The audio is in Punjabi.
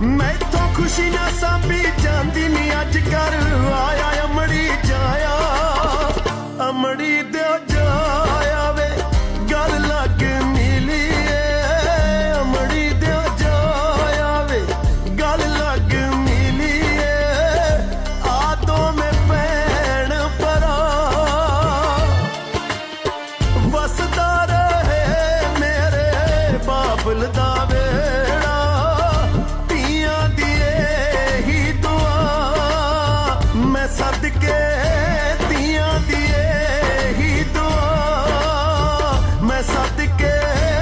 ਮੈਂ ਤਾਂ ਖੁਸ਼ੀ ਨਾ ਸਾਂਭੀ ਜਾਂਦੀ ਨਹੀਂ ਅੱਜ ਕਰ ਆਇਆ ਅਮੜੀ ਜਾਇਆ। ਅਮੜੀ ਦੇ sabe que